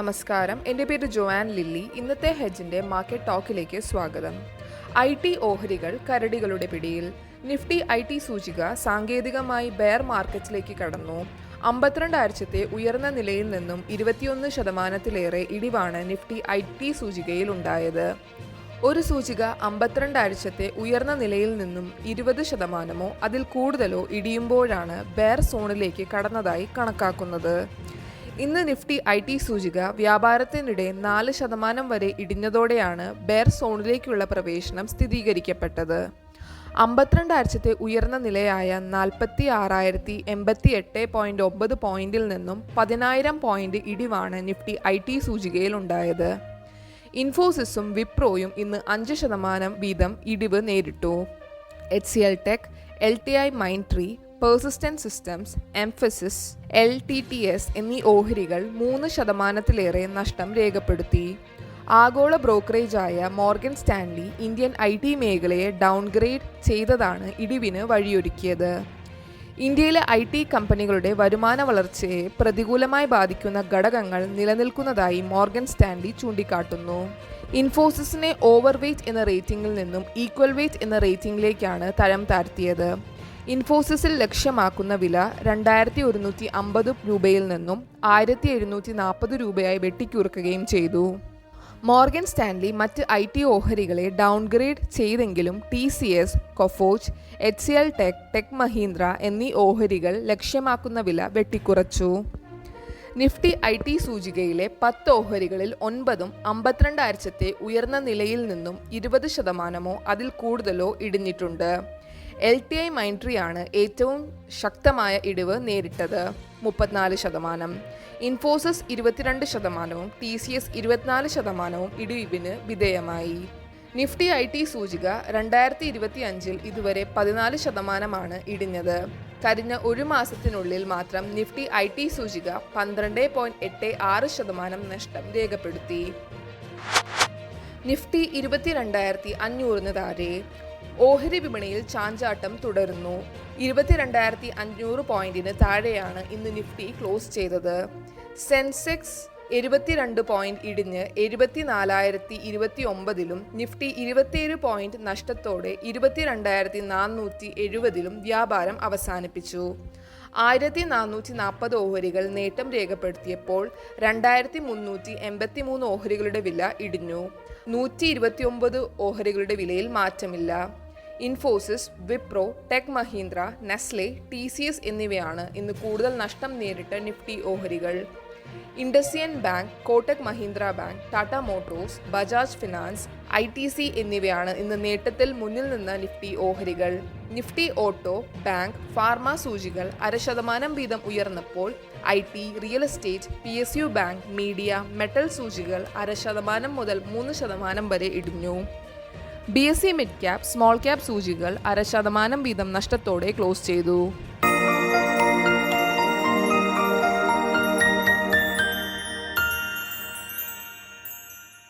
നമസ്കാരം. എന്റെ പേര് ജോആൻ ലില്ലി. ഇന്നത്തെ ഹെജിന്റെ മാർക്കറ്റ് ടോക്കിലേക്ക് സ്വാഗതം. ഐ ടി ഓഹരികൾ കരടികളുടെ പിടിയിൽ. നിഫ്റ്റി ഐ ടി സൂചിക സാങ്കേതികമായി ബെയർ മാർക്കറ്റിലേക്ക് കടന്നു. അമ്പത്തിരണ്ട് ആഴ്ചത്തെ ഉയർന്ന നിലയിൽ നിന്നും ഇരുപത്തിയൊന്ന് ശതമാനത്തിലേറെ ഇടിവാണ് നിഫ്റ്റി ഐ ടി സൂചികയിൽ ഉണ്ടായത് ഒരു സൂചിക അമ്പത്തിരണ്ട് ആഴ്ചത്തെ ഉയർന്ന നിലയിൽ നിന്നും ഇരുപത് ശതമാനമോ അതിൽ കൂടുതലോ ഇടിയുമ്പോഴാണ് ബെയർ സോണിലേക്ക് കടന്നതായി കണക്കാക്കുന്നത്. ഇന്ന് നിഫ്റ്റി ഐ ടി സൂചിക വ്യാപാരത്തിനിടെ നാല് ശതമാനം വരെ ഇടിഞ്ഞതോടെയാണ് ബെയർ സോണിലേക്കുള്ള പ്രവേശനം സ്ഥിരീകരിക്കപ്പെട്ടത്. അമ്പത്തിരണ്ടാഴ്ചത്തെ ഉയർന്ന നിലയായ നാൽപ്പത്തി ആറായിരത്തി എൺപത്തി എട്ട് പോയിന്റ് ഒമ്പത് പോയിന്റിൽ നിന്നും പതിനായിരം പോയിന്റ് ഇടിവാണ് നിഫ്റ്റി ഐ ടി സൂചികയിൽ ഉണ്ടായത് ഇൻഫോസിസും വിപ്രോയും ഇന്ന് അഞ്ച് ശതമാനം വീതം ഇടിവ് നേരിട്ടു. H C L tech L T I Mindtree Persistent Systems Mphasis L T T S എന്നീ ഓഹരികൾ മൂന്ന് ശതമാനത്തിലേറെ നഷ്ടം രേഖപ്പെടുത്തി. ആഗോള ബ്രോക്കറേജായ Morgan Stanley Indian I T മേഖലയെ ഡൗൺഗ്രേഡ് ചെയ്തതാണ് ഇടിവിന് വഴിയൊരുക്കിയത്. ഇന്ത്യയിലെ ഐ ടി കമ്പനികളുടെ വരുമാന വളർച്ചയെ പ്രതികൂലമായി ബാധിക്കുന്ന ഘടകങ്ങൾ നിലനിൽക്കുന്നതായി മോർഗൻ സ്റ്റാൻലി ചൂണ്ടിക്കാട്ടുന്നു. ഇൻഫോസിസിനെ ഓവർവെയ്റ്റ് എന്ന റേറ്റിംഗിൽ നിന്നും ഈക്വൽ വെയ്റ്റ് എന്ന റേറ്റിംഗിലേക്കാണ് തരം താഴ്ത്തിയത്. ഇൻഫോസിസിൽ ലക്ഷ്യമാക്കുന്ന വില രണ്ടായിരത്തി ഒരുന്നൂറ്റി അമ്പത് രൂപയിൽ നിന്നും ആയിരത്തി എഴുന്നൂറ്റി നാൽപ്പത് രൂപയായി വെട്ടിക്കുറക്കുകയും ചെയ്തു. മോർഗൻ സ്റ്റാൻലി മറ്റ് ഐ ടി ഓഹരികളെ ഡൗൺഗ്രേഡ് ചെയ്തെങ്കിലും T C S Coforge H C L tech tech Mahindra എന്നീ ഓഹരികൾ ലക്ഷ്യമാക്കുന്ന വില വെട്ടിക്കുറച്ചു. നിഫ്റ്റി ഐ ടി സൂചികയിലെ പത്ത് ഓഹരികളിൽ ഒൻപതും അമ്പത്തിരണ്ട് ആഴ്ചത്തെ ഉയർന്ന നിലയിൽ നിന്നും ഇരുപത് ശതമാനമോ അതിൽ കൂടുതലോ ഇടിഞ്ഞിട്ടുണ്ട്. എൽ ടി ഐ മൈൻട്രിയാണ് ഏറ്റവും ശക്തമായ ഇടിവ് നേരിട്ടത്. മുപ്പത്തിനാല് ശതമാനം. ഇൻഫോസിസ് ഇരുപത്തിരണ്ട് ശതമാനവും ടി സി എസ് ഇരുപത്തിനാല് ശതമാനവും ഇടിവിന് വിധേയമായി. നിഫ്റ്റി ഐ ടി സൂചിക രണ്ടായിരത്തി ഇരുപത്തി അഞ്ചിൽ ഇതുവരെ പതിനാല് ശതമാനമാണ് ഇടിഞ്ഞത്. കഴിഞ്ഞ ഒരു മാസത്തിനുള്ളിൽ മാത്രം നിഫ്റ്റി ഐ ടി സൂചിക പന്ത്രണ്ട് പോയിന്റ് എട്ട് ആറ് ശതമാനം നഷ്ടം രേഖപ്പെടുത്തി. നിഫ്റ്റി ഇരുപത്തിരണ്ടായിരത്തി അഞ്ഞൂറിന് താഴെ. ഓഹരി വിപണിയിൽ ചാഞ്ചാട്ടം തുടരുന്നു. ഇരുപത്തിരണ്ടായിരത്തി അഞ്ഞൂറ് പോയിന്റിന് താഴെയാണ് ഇന്ന് നിഫ്റ്റി ക്ലോസ് ചെയ്തത്. സെൻസെക്സ് എഴുപത്തിരണ്ട് പോയിന്റ് ഇടിഞ്ഞ് എഴുപത്തിനാലായിരത്തി ഇരുപത്തി ഒമ്പതിലും നിഫ്റ്റി ഇരുപത്തിയേഴ് പോയിന്റ് നഷ്ടത്തോടെ ഇരുപത്തിരണ്ടായിരത്തി നാനൂറ്റി എഴുപതിലും വ്യാപാരം അവസാനിപ്പിച്ചു. ആയിരത്തി നാനൂറ്റി നാൽപ്പത് ഓഹരികൾ നേട്ടം രേഖപ്പെടുത്തിയപ്പോൾ രണ്ടായിരത്തി മുന്നൂറ്റി എൺപത്തി മൂന്ന് ഓഹരികളുടെ വില ഇടിഞ്ഞു. നൂറ്റി ഇരുപത്തിയൊമ്പത് ഓഹരികളുടെ വിലയിൽ മാറ്റമില്ല. Infosys Wipro tech Mahindra Nestle T C S എന്നിവയാണ് ഇന്ന് കൂടുതൽ നഷ്ടം നേരിട്ട നിഫ്റ്റി ഓഹരികൾ. IndusInd bank Kotak Mahindra bank Tata motors Bajaj finance I T C എന്നിവയാണ് ഇന്ന് നേട്ടത്തിൽ മുന്നിൽ നിന്ന നിഫ്റ്റി ഓഹരികൾ. നിഫ്റ്റി ഓട്ടോ ബാങ്ക് ഫാർമ സൂചികൾ അര ശതമാനം വീതം ഉയർന്നപ്പോൾ I T real estate P S U bank media metal സൂചികൾ അര ശതമാനം മുതൽ മൂന്ന് ശതമാനം വരെ ഇടിഞ്ഞു. B S E mid cap small cap സൂചികൾ അര ശതമാനം വീതം നഷ്ടത്തോടെ ക്ലോസ് ചെയ്തു.